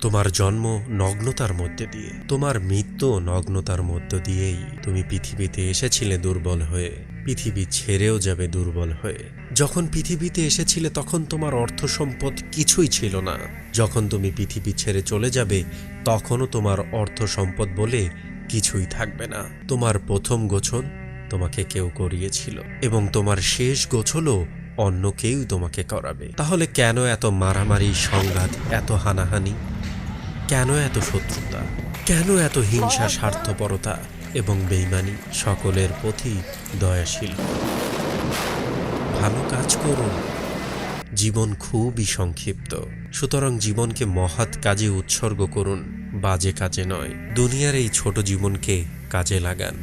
তোমার জন্ম নগ্নতার মধ্যে দিয়ে, তোমার মৃত্যু নগ্নতার মধ্য দিয়েই তুমি পৃথিবীতে এসেছিলে দুর্বল হয়ে, পৃথিবী ছেড়েও যাবে দুর্বল হয়ে। যখন পৃথিবীতে এসেছিলে তখন তোমার অর্থ সম্পদ কিছুই ছিল না। যখন তুমি পৃথিবী ছেড়ে চলে যাবে, তখনও তোমার অর্থ সম্পদ বলে কিছুই থাকবে না। তোমার প্রথম গোছল তোমাকে কেউ করিয়েছিল এবং তোমার শেষ গোছলও অন্য কেউ তোমাকে করাবে। তাহলে কেন এত মারামারি, সংঘাত, এত হানাহানি? কেন এত শত্রুতা? কেন এত হিংসা স্বার্থপরতা এবং বেইমানি সকলের প্রতি দয়াশীল? ভালো কাজ করুন। জীবন খুবই সংক্ষিপ্ত। সুতরাং জীবনকে মহৎ কাজে উৎসর্গ করুন বাজে কাজে নয়। দুনিয়ার এই ছোট জীবনকে কাজে লাগান।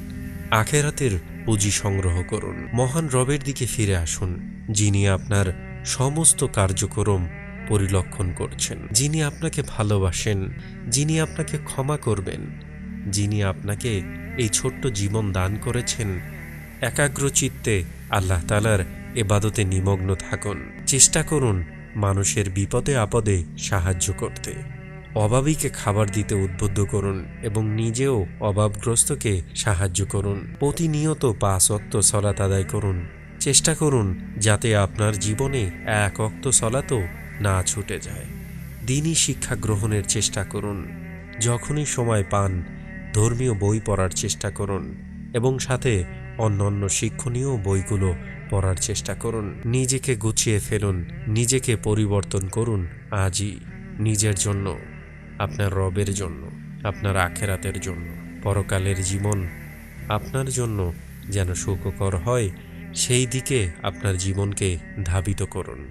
আখেরাতের পুঁজি সংগ্রহ করুন। মহান রবের দিকে ফিরে আসুন যিনি আপনার সমস্ত কার্যক্রম পরিলক্ষণ করছেন। যিনি আপনাকে ভালোবাসেন, যিনি আপনাকে ক্ষমা করবেন, যিনি আপনাকে এই ছোট্ট জীবন দান করেছেন একাগ্র চিত্তে আল্লাহ তালার এবাদতে নিমগ্ন থাকুন। চেষ্টা করুন মানুষের বিপদে আপদে সাহায্য করতে। অভাবীকে খাবার দিতে উদ্বুদ্ধ করুন এবং নিজেও অভাবগ্রস্তকে সাহায্য করুন। প্রতিনিয়ত পাঁচ অক্ত সলাত আদায় করুন। চেষ্টা করুন যাতে আপনার জীবনে এক অক্ত সলাতও না ছুটে যায়। দিনই শিক্ষা গ্রহণের চেষ্টা করুন। যখনই সময় পান, ধর্মীয় বই পড়ার চেষ্টা করুন এবং সাথে অন্যান্য শিক্ষণীয় বইগুলো পড়ার চেষ্টা করুন। নিজেকে গুছিয়ে ফেলুন, নিজেকে পরিবর্তন করুন আজই, নিজের জন্য, আপনার রবের জন্য, আপনার আখেরাতের জন্য। পরকালের জীবন আপনার জন্য যেন সুখকর হয়, সেই দিকে আপনার জীবনকে ধাবিত করুন।